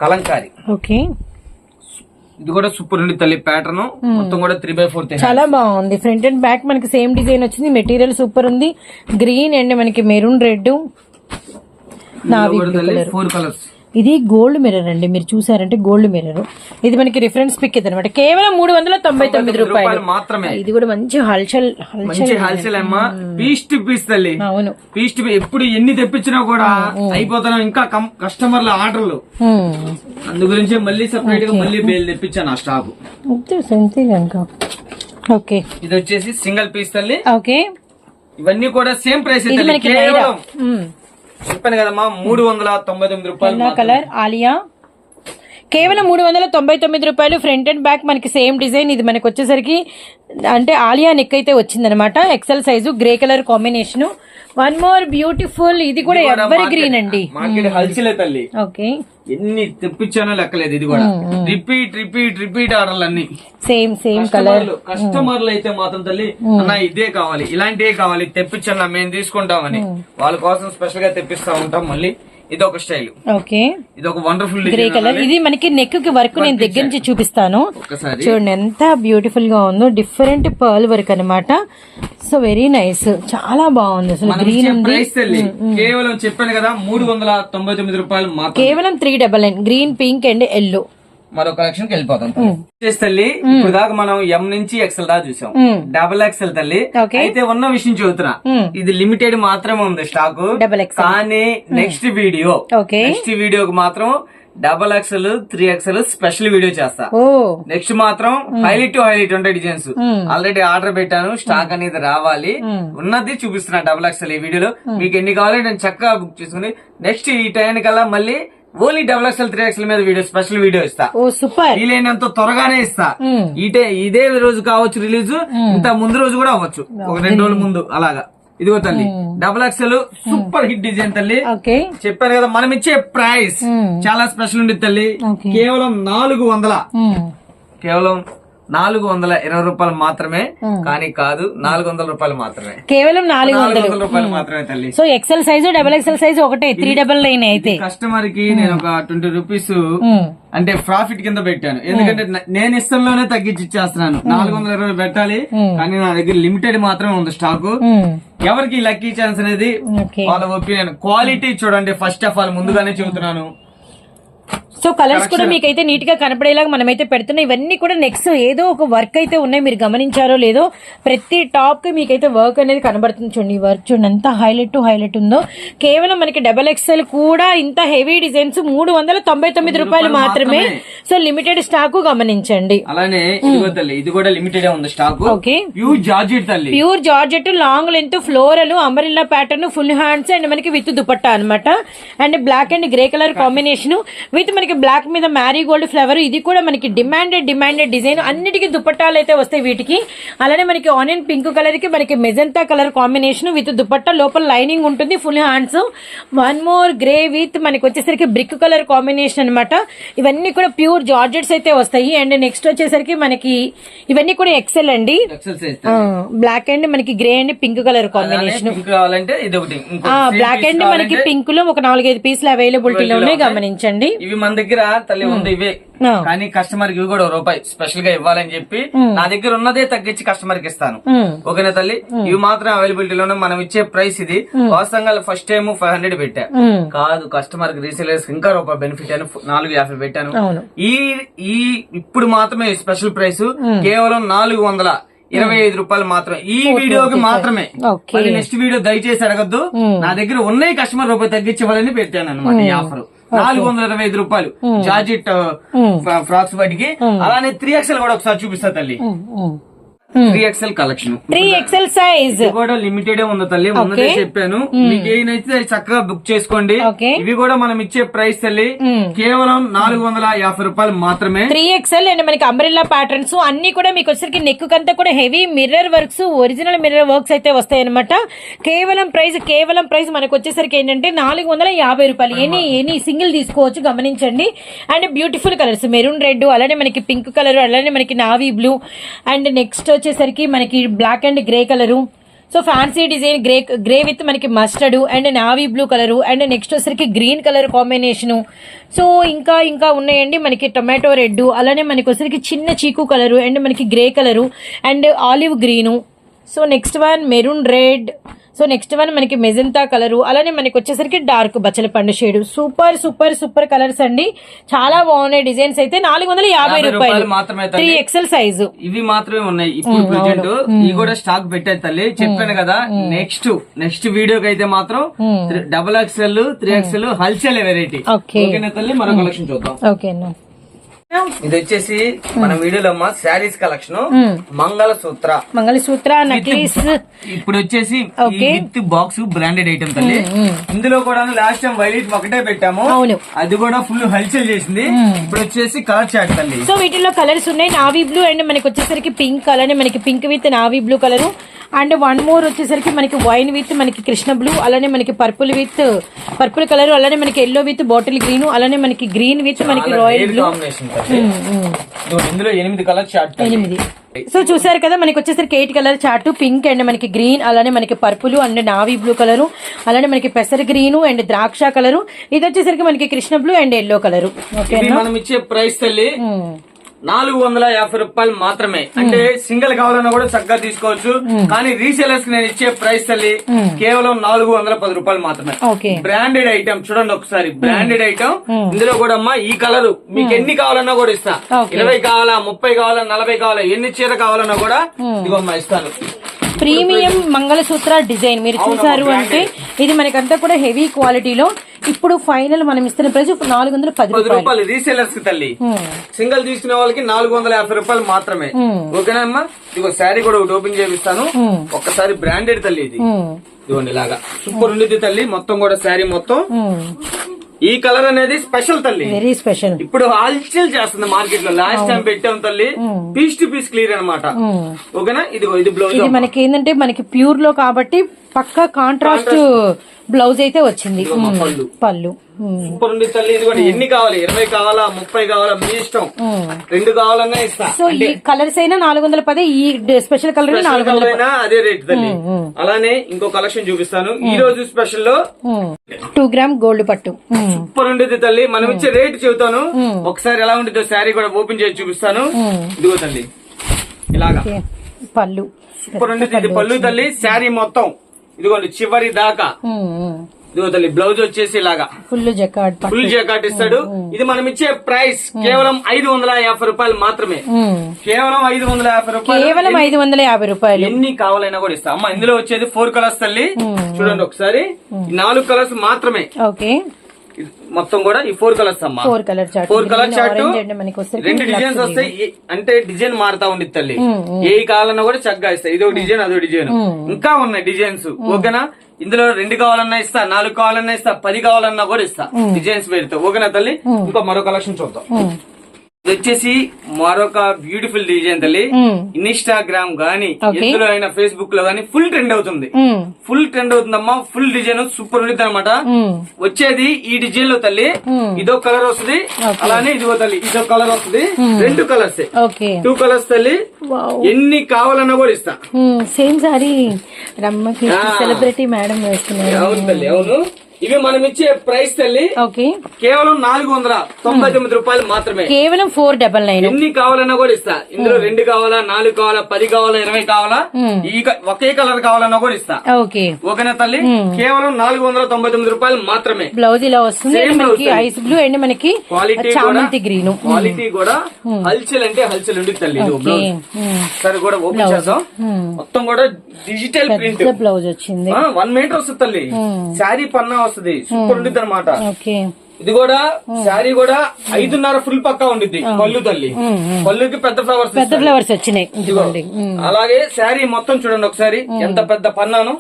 కలంకారి. ఓకే. ఇది కూడా సూపర్ ఉంది తల్లి ప్యాటర్న్ మొత్తం కూడా త్రీ బై ఫోర్త్ చాలా బాగుంది. ఫ్రంట్ అండ్ బ్యాక్ మనకి సేమ్ డిజైన్ వచ్చింది. మెటీరియల్ సూపర్ ఉంది. గ్రీన్ అండ్ మనకి మెరూన్ రెడ్ ఫోర్ కలర్స్ ఇది గోల్డ్ మిర్రర్ అండి. మీరు చూసారంటే గోల్డ్ మిర్రర్. ఇది మనకి రిఫరెన్స్ పిక్ ఇది అనమాట కేవలం మూడు వందల తొంభై తొమ్మిది రూపాయలు మాత్రమే. ఇది కూడా మంచి హల్చల్ హల్చల్ మంచి హల్సేల్ అమ్మా. పీస్ టు పీస్ తల్లి. అవును. పీస్ టు ఎప్పుడు ఎన్ని తెప్పించినా కూడా అయిపోతున్నాం. ఇంకా కస్టమర్ల ఆర్డర్లు. అందు గురించి మళ్ళీ సెపరేట్గా మళ్ళీ బేల్ తెప్పించాను ఆ స్టాక్ అంతే అంతే కనుక ఓకే. ఇది వచ్చేసి సింగిల్ పీస్ తల్లి. ఓకే. ఇవన్నీ కూడా సేమ్ ప్రైస్ కేవలం చెప్పాను కదమ్మా మూడు వందల తొంభై తొమ్మిది రూపాయలు కలర్? ఆలియా? కేవలం మూడు వందల తొంభై తొమ్మిది రూపాయలు ఫ్రంట్ అండ్ బ్యాక్ మనకి సేమ్ డిజైన్ ఇది మనకి వచ్చేసరికి అంటే ఆలియా నెక్ అయితే వచ్చిందనమాట. XL size grey colour combination one more beautiful ఇది కూడా ఎవరి గ్రీన్ అండి. మార్కెట్ హల్చలే తల్లి. ఓకే ఎన్ని తెప్పించానో లెక్కలేదు ఇది కూడా. రిపీట్ రిపీట్ రిపీట్ ఆర్డర్లు అన్ని సేమ్ సేమ్ కలర్ కస్టమర్లు అయితే మాత్రం తల్లి అన్న ఇదే కావాలి ఇలాంటివే కావాలి తెప్పించన్నా మేము తీసుకుంటామని వాళ్ళ కోసం స్పెషల్గా తెప్పిస్తా ఉంటాం మళ్ళీ. ఇది ఒక స్టైల్. ఓకే. ఇది ఒక వండర్ఫుల్ గ్రే కలర్ ఇది మనకి నెక్కి వర్క్ నేను దగ్గర నుంచి చూపిస్తాను. చూడండి ఎంత బ్యూటిఫుల్గా ఉందో. డిఫరెంట్ పర్ల్ వర్క్ అన్నమాట. సో వెరీ నైస్ చాలా బాగుంది. అసలు గ్రీన్ ఉంది. కేవలం చెప్పాను కదా మూడు వందల తొంభై తొమ్మిది రూపాయలు కేవలం three double nine green pink and yellow మరో కలెక్షన్కి వెళ్ళిపోతాం తల్లి ఇప్పుడు దాకా మనం ఎం నుంచి ఎక్సెల్ దాకా చూసాం. డబుల్ ఎక్సెల్ తల్లి. అయితే ఉన్న విషయం చెబుతున్నా. ఇది లిమిటెడ్ మాత్రమే ఉంది స్టాక్. కానీ నెక్స్ట్ వీడియో నెక్స్ట్ వీడియోకి మాత్రం double XL three XL special video చేస్తా. నెక్స్ట్ మాత్రం హైలైట్ టు హైలైట్ ఉంటాయి డిజైన్స్ ఆల్రెడీ ఆర్డర్ పెట్టాను స్టాక్ అనేది రావాలి. ఉన్నది చూపిస్తున్నా డబుల్ ఎక్స్ఎల్ ఈ వీడియోలో మీకు ఎన్ని కావాలో నేను చక్కగా బుక్ చేసుకుని నెక్స్ట్ ఈ టైం కల్లా మళ్ళీ only double XL three XL మీద వీడియో స్పెషల్ వీడియో ఇస్తా. ఓ సూపర్. వీలైనంత త్వరగానే ఇస్తా. ఇటే ఇదే రోజు కావచ్చు రిలీజ్ ఇంత ముందు రోజు కూడా అవ్వచ్చు. ఒక రెండు రోజుల ముందు అలాగా. ఇదిగో తల్లి double XL super hit design తల్లి. ఓకే. చెప్పాను కదా మనం ఇచ్చే ప్రైస్. చాలా స్పెషల్ ఉంది తల్లి. కేవలం నాలుగు వందల. కేవలం నాలుగు వందల ఇరవై రూపాయలు మాత్రమే కానీ కాదు నాలుగు వందల రూపాయలు మాత్రమే. కేవలం నాలుగు వందలు. రూపాయలు మాత్రమే తల్లి. So XL size double XL size ఒకటే త్రీ డబల్ నైన్ అయితే. కస్టమర్కి నేను ఒక ట్వంటీ రూపీస్. అంటే ప్రాఫిట్ కింద పెట్టాను. ఎందుకంటే నేను ఇష్టంలోనే తగ్గించి ఇచ్చేస్తున్నాను. నాలుగు వందల ఇరవై పెట్టాలి కానీ నా దగ్గర లిమిటెడ్ మాత్రమే ఉంది స్టాక్. ఎవరికి లక్కీ ఛాన్స్ అనేది వాళ్ళ ఒపీనియన్. క్వాలిటీ చూడండి ఫస్ట్ ఆఫ్ ఆల్ ముందుగానే చెబుతున్నాను. సో కలర్స్ కూడా మీకైతే నీట్గా కనపడేలాగా మనమైతే పెడుతున్నాం. ఇవన్నీ కూడా నెక్స్ట్ ఏదో ఒక వర్క్ అయితే ఉన్నాయి. మీరు గమనించారో లేదో ప్రతి టాప్కి మీకైతే వర్క్ అనేది కనబడుతుంది చూడండి. వర్క్ చూడండి. ఎంత హైలైట్ టు హైలైట్ ఉందో. కేవలం మనకి డబల్ ఎక్స్ఎల్ కూడా ఇంత హెవీ డిజైన్స్ మూడు వందల తొంభై తొమ్మిది రూపాయలు మాత్రమే. సో లిమిటెడ్ స్టాక్ గమనించండి. అలానే తల్లి ఇది కూడా లిమిటెడ్ ఉంది stock okay pure georgette pure georgette long length floral umbrella pattern full hands and మనకి విత్ దుపట్టా అన్నమాట. And black and grey colour combination with మనకి బ్లాక్ మీద మ్యారీ గోల్డ్ ఫ్లవర్ ఇది కూడా మనకి డిమాండెడ్ డిమాండెడ్ డిజైన్. అన్నిటికీ దుపట్టాలు అయితే వస్తాయి వీటికి. అలానే మనకి ఆనియన్ పింక్ కలర్కి మనకి magenta colour combination with dupatta. లోపల లైనింగ్ ఉంటుంది full hands. One more grey with మనకి వచ్చేసరికి బ్రిక్ కలర్ కాంబినేషన్ అన్నమాట. ఇవన్నీ కూడా ప్యూర్ జార్జెట్స్ అయితే వస్తాయి. అండ్ నెక్స్ట్ వచ్చేసరికి మనకి ఇవన్నీ కూడా ఎక్సెల్ అండి. బ్లాక్ అండ్ మనకి grey and pink colour combination. కావాలంటే ఇది ఒకటి బ్లాక్ అండ్ మనకి పింక్లో ఒక నాలుగైదు పీసులు అవైలబిలిటీలో ఉన్నాయి గమనించండి. ఇవి మన దగ్గర తల్లి ఉంది ఇవే. కానీ కస్టమర్కి ఇవి కూడా రూపాయి స్పెషల్గా ఇవ్వాలని చెప్పి నా దగ్గర ఉన్నదే తగ్గించి కస్టమర్కి ఇస్తాను. ఓకేనా తల్లి? ఇవి మాత్రం అవైలబిలిటీలోనే మనం ఇచ్చే ప్రైస్ ఇది. వాస్తవంగా ఫస్ట్ టైం ఫైవ్ హండ్రెడ్ పెట్టా. కాదు కస్టమర్కి రీసేలర్స్ ఇంకా రూపాయి బెనిఫిట్ అని నాలుగు యాభై పెట్టాను. ఈ ఈ ఇప్పుడు మాత్రమే స్పెషల్ ప్రైస్ కేవలం నాలుగు వందల ఇరవై ఐదు రూపాయలు మాత్రమే. ఈ వీడియోకి మాత్రమే. నెక్స్ట్ వీడియో దయచేసి అడగద్దు. నా దగ్గర ఉన్నాయి కస్టమర్ రూపాయి తగ్గించవాలని పెట్టాను అనమాట ఈ ఆఫర్ నాలుగు వందల ఇరవై ఐదు రూపాయలు. జార్జెట్ ఫ్రాక్స్ బయటికి. అలానే త్రీ ఎక్స్ఎల్ కూడా ఒకసారి చూపిస్తా తల్లి. Three XL collection three XL size కూడా లిమిటెడ్ ఉంది తల్లి. ముందే చెప్పాను. మీకు ఏనైతే చక్కగా బుక్ చేసుకోండి ఇవి కూడా మనం ఇచ్చే ప్రైస్ తల్లి. కేవలం నాలుగు వందల యాభై రూపాయలు మాత్రమే. త్రీ ఎక్స్ఎల్ అండ్ మనకి అంబ్రెల్లా ప్యాటర్న్స్ అన్ని కూడా మీకు వచ్చరికి నెక్ కంతా కూడా heavy mirror works original mirror works అయితే వస్తాయి అనమాట కేవలం ప్రైస్ కేవలం ప్రైస్ మనకు వచ్చేసరికి ఏంటంటే నాలుగు వందల యాభై రూపాయలు. ఎనీ ఎనీ సింగిల్ తీసుకోవచ్చు గమనించండి. And beautiful colours maroon red అలానే మనకి పింక్ కలర్ అలానే మనకి నావీ బ్లూ అండ్ నెక్స్ట్ వచ్చేసరికి మనకి black and grey colour so fancy design grey grey with మనకి mustard and navy blue colour and next వచ్చేసరికి గ్రీన్ కలర్ కాంబినేషను సో ఇంకా ఇంకా ఉన్నాయండి మనకి టొమాటో రెడ్ అలానే మనకి వచ్చేసరికి చిన్న చీకు కలరు అండ్ మనకి grey colour and olive green so next one maroon red so next one మనకి మెజంతా కలరు. అలానే మనకి వచ్చేసరికి డార్క్ బచ్చల పండు shade. Super super super colours అండి. చాలా బాగున్నాయి డిజైన్స్ అయితే. నాలుగు వందల యాభై రూపాయలు మాత్రమే త్రీ ఎక్సెల్ సైజు. ఇవి మాత్రమే ఉన్నాయి. ఇప్పుడు ప్రజెంట్ ఇవి కూడా స్టాక్ పెట్టేది తల్లి. చెప్పాను కదా నెక్స్ట్ నెక్స్ట్ వీడియోకి అయితే మాత్రం డబుల్ ఎక్స్ఎల్ త్రీ ఎక్స్ఎల్ హల్చల్ వెరైటీ ఓకే. ఓకేనా తల్లి? మరో కలెక్షన్ చూద్దాం. ఇది వచ్చేసి మన వీడియోలో అమ్మా శారీస్ కలెక్షన్. మంగళ సూత్ర మంగళసూత్ర నక్లీస్. ఇప్పుడు వచ్చేసి. విత్ బాక్స్ బ్రాండెడ్ ఐటమ్ తల్లి. ఇందులో కూడా లాస్ట్ టైం వైలెట్ ఒకటే పెట్టాము. అవును. అది కూడా ఫుల్ హల్చల్ చేసింది. ఇప్పుడు వచ్చేసి కలర్ చాట్ తల్లి. సో వీటిలో కలర్స్ ఉన్నాయి. నావీ బ్లూ అండ్ మనకి వచ్చేసరికి పింక్ అలానే మనకి pink with navy blue colour. And one more వచ్చేసరికి మనకి వైన్ విత్ మనకి కృష్ణ బ్లూ అలానే మనకి పర్పుల్ విత్ పర్పుల్ కలర్ అలానే మనకి ఎల్లో విత్ బాటిల్ గ్రీన్ అలానే మనకి గ్రీన్ విత్ మనకి రాయల్ బ్లూ కాంబినేషన్ తల్లి ఇదిగో ఇందులో ఎనిమిది కలర్ తల్లి. ఎనిమిది. సో చూసారు కదా మనకి వచ్చేసరికి eight colour chart pink and మనకి గ్రీన్ అలానే మనకి purple and navy blue colour అలానే మనకి పెసర గ్రీన్ అండ్ ద్రాక్ష కలర్ ఇది వచ్చేసరికి మనకి Krishna blue and yellow colour మనం ఇచ్చే ప్రైస్ తల్లి. నాలుగు వందల యాభై రూపాయలు మాత్రమే. అంటే సింగిల్ కావాలన్నా కూడా చక్కగా తీసుకోవచ్చు. కానీ రీసేలర్స్కి నేను ఇచ్చే ప్రైస్ తల్లి కేవలం నాలుగు వందల పది రూపాయలు మాత్రమే. బ్రాండెడ్ ఐటమ్ చూడండి ఒకసారి. Branded item. ఇందులో కూడా అమ్మా ఈ కలర్. మీకు ఎన్ని కావాలన్నా కూడా ఇస్తా. ఇరవై కావాలా ముప్పై కావాలా నలభై కావాలా ఎన్ని చీర కావాలన్నా కూడా ఇదిగో అమ్మా ఇస్తాను. ప్రీమియం మంగళసూత్ర డిజైన్ మీరు చూసారు అంటే ఇది మనకంతా కూడా హెవీ క్వాలిటీలో ఇప్పుడు ఫైనల్ మనం ఇస్తున్న ప్రైస్ నాలుగు వందల పది రూపాయలు. రీసేలర్స్ తల్లి. సింగిల్ తీసుకునే వాళ్ళకి నాలుగు వందల యాభై రూపాయలు మాత్రమే. ఓకేనా అమ్మా? ఇదిగో శారీ కూడా ఒకటి ఓపెన్ చేపిస్తాను. ఒక్కసారి బ్రాండెడ్ తల్లి ఇది. ఇదిగోండి ఇలాగా. సూపర్ ఉండిద్ది తల్లి. మొత్తం కూడా శారీ మొత్తం. ఈ కలర్ అనేది స్పెషల్ తల్లి. Very special. ఇప్పుడు హల్చల్ చేస్తుంది మార్కెట్లో లాస్ట్ టైం పెట్టాం తల్లి. పీస్ టు పీస్ క్లియర్ అనమాట ఓకేనా? ఇదిగో ఇది బ్లౌజ్ ఇది మనకి ఏంటంటే మనకి ప్యూర్లో కాబట్టి పక్క కాంట్రాస్ట్ బ్లౌజ్ అయితే వచ్చింది. పళ్ళు. సూపర్ ఉంది తల్లి ఇదిగోండి ఎన్ని కావాలి? ఇరవై కావాలా? ముప్పై కావాలా? మీ ఇష్టం. రెండు కావాలన్నా ఇస్తా. సో ఈ కలర్స్ అయినా నాలుగు వందల పది ఈ స్పెషల్ కలర్ నాలుగు వందల అదే రేట్ తల్లి. అలానే ఇంకో కలెక్షన్ చూపిస్తాను. ఈ రోజు స్పెషల్లో టూ గ్రామ్ గోల్డ్ పట్టు. సూపర్ ఉండేది తల్లి. మనం ఇచ్చే రేట్ చెబుతాను. ఒకసారి ఎలా ఉంటుందో శారీ కూడా ఓపెన్ చేసి చూపిస్తాను. ఇదిగో తల్లి. ఇలాగా. పళ్ళు. సూపర్ ఉండేది ఇది పళ్ళు తల్లి. శారీ మొత్తం. ఇదిగోండి చివరి దాకా. ఇదిగో తల్లి బ్లౌజ్ వచ్చేసి ఇలాగా. ఫుల్ జకాడ్ పట్టు. ఫుల్ జాకెట్ ఇస్తాడు. ఇది మనం ఇచ్చే ప్రైస్ కేవలం ఐదు వందల యాభై రూపాయలు మాత్రమే. కేవలం ఐదు వందల యాభై రూపాయలు. కేవలం ఐదు వందల యాభై రూపాయలు. ఎన్ని కావాలైనా కూడా ఇస్తా. అమ్మ ఇందులో వచ్చేది ఫోర్ కలర్స్ తల్లి. చూడండి ఒకసారి. నాలుగు కలర్స్ మాత్రమే. ఓకే. మొత్తం కూడా ఈ ఫోర్ కలర్స్ అమ్మా. Four colour chart. Four colour chart. రెండు డిజైన్స్ వస్తాయి. అంటే డిజైన్ మారుతా ఉండి తల్లి. ఏ కావాలన్నా కూడా చక్కగా ఇస్తాయి ఇదో డిజైన్ అదో డిజైన్. ఇంకా ఉన్నాయి డిజైన్స్. ఓకేనా? ఇందులో రెండు కావాలన్నా ఇస్తా నాలుగు కావాలన్నా ఇస్తా పది కావాలన్నా కూడా ఇస్తా డిజైన్స్ పెడితే ఓకేనా తల్లి? ఇంకో మరో కలెక్షన్ చూద్దాం. ఇది వచ్చేసి మరొక బ్యూటిఫుల్ డిజైన్ తల్లి. ఇన్స్టాగ్రామ్ గానీ. ఎందులో అయినా ఫేస్బుక్లో గానీ ఫుల్ ట్రెండ్ అవుతుంది. ఫుల్ ట్రెండ్ అవుతుందమ్మా ఫుల్ డిజైన్ సూపర్ ఉంటుంది అనమాట. వచ్చేది ఈ డిజైన్లో తల్లి ఇదో కలర్ వస్తుంది అలానే ఇదిగో తల్లి ఇదో కలర్ వస్తుంది. రెండు కలర్స్. టూ కలర్స్ తల్లి. ఎన్ని కావాలన్నా కూడా ఇస్తా. Same sorry. సెలబ్రిటీ మేడం వేస్తున్నారు అవును తల్లి అవును. ఇవి మనం ఇచ్చే ప్రైస్ తల్లి కేవలం నాలుగు వందల తొంభై తొమ్మిది రూపాయలు మాత్రమే. కేవలం ఫోర్ డబల్ నైన్. ఎన్ని కావాలన్నా కూడా ఇస్తా. ఇందులో రెండు కావాలా నాలుగు కావాలా పది కావాలా ఇరవై కావాలా? ఈ ఒకే కలర్ కావాలన్నా కూడా ఇస్తా. ఓకే. ఓకేనా తల్లి? కేవలం నాలుగు వందల తొంభై తొమ్మిది రూపాయలు మాత్రమే. బ్లౌజ్ ఇలా వస్తుంది. మనకి. ఐస్ బ్లూ అండ్ మనకి క్వాలిటీ చామంతి గ్రీన్. క్వాలిటీ కూడా హల్చల్ అంటే హల్చల్ ఉంది తల్లి. సరే కూడా ఓపెన్ చేద్దాం. మొత్తం కూడా డిజిటల్ ప్రింట్ బ్లౌజ్ వచ్చింది. వన్ మీటర్ వస్తుంది తల్లి. శారీ పన్నా వస్తుంది. సూపర్ ఉండిద్ది అనమాట ఇది కూడా శారీ కూడా ఐదున్నర ఫుల్ పక్కా ఉండిద్ది పళ్ళు తల్లి. పళ్ళుకి పెద్ద ఫ్లవర్స్ పెద్ద ఫ్లవర్స్ వచ్చినాయి. అలాగే శారీ మొత్తం చూడండి ఒకసారి. ఎంత పెద్ద పన్నాను.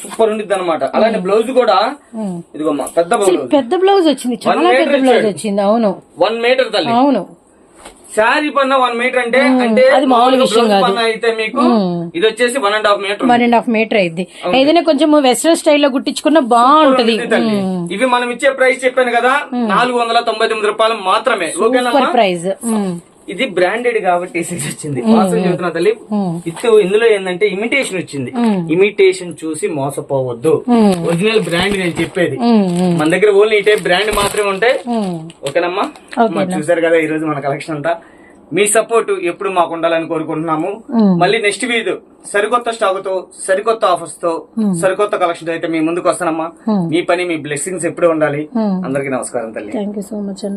సూపర్ ఉండిద్ది అనమాట అలానే బ్లౌజ్ కూడా ఇదిగో పెద్ద బ్లౌజ్ పెద్ద బ్లౌజ్ వచ్చింది. చాలా పెద్ద బ్లౌజ్. వచ్చింది. అవును. వన్ మీటర్ తల్లి. అవును. శారీ పన్న వన్ మీటర్ అంటే అంటే అది మామూలు విషయం కాదు. పన్న అయితే మీకు ఇది వచ్చేసి one and half metre one and half metre అయింది. ఏదైనా కొంచెం వెస్ట్రన్ స్టైల్లో గుట్టించుకున్న బాగుంటది. ఇవి మనం ఇచ్చే ప్రైస్ చెప్పాను కదా నాలుగు వందల తొంభై తొమ్మిది రూపాయలు మాత్రమే. ఓకేనా ప్రైజ్ ఇది బ్రాండెడ్ కాబట్టి సైజ్ వచ్చింది. వాసన చెబుతున్నా తల్లి ఇత్తు ఇందులో ఏంటంటే ఇమిటేషన్ వచ్చింది. ఇమిటేషన్ చూసి మోసపోవద్దు. ఒరిజినల్ బ్రాండ్ నేను చెప్పేది. మన దగ్గర ఓన్లీ ఈ టైప్ బ్రాండ్ మాత్రమే ఉంటాయి ఓకేనమ్మా? చూసారు కదా ఈ రోజు మన కలెక్షన్ అంతా. మీ సపోర్ట్ ఎప్పుడు మాకు ఉండాలని కోరుకుంటున్నాము. మళ్ళీ నెక్స్ట్ వీక్ సరికొత్త స్టాక్తో సరికొత్త ఆఫర్స్తో సరికొత్త కలెక్షన్ అయితే మీ ముందుకు వస్తానమ్మా. మీ పని మీ బ్లెస్సింగ్స్ ఎప్పుడు ఉండాలి. అందరికీ నమస్కారం తల్లి. థ్యాంక్ యూ సో మచ్ అన్న.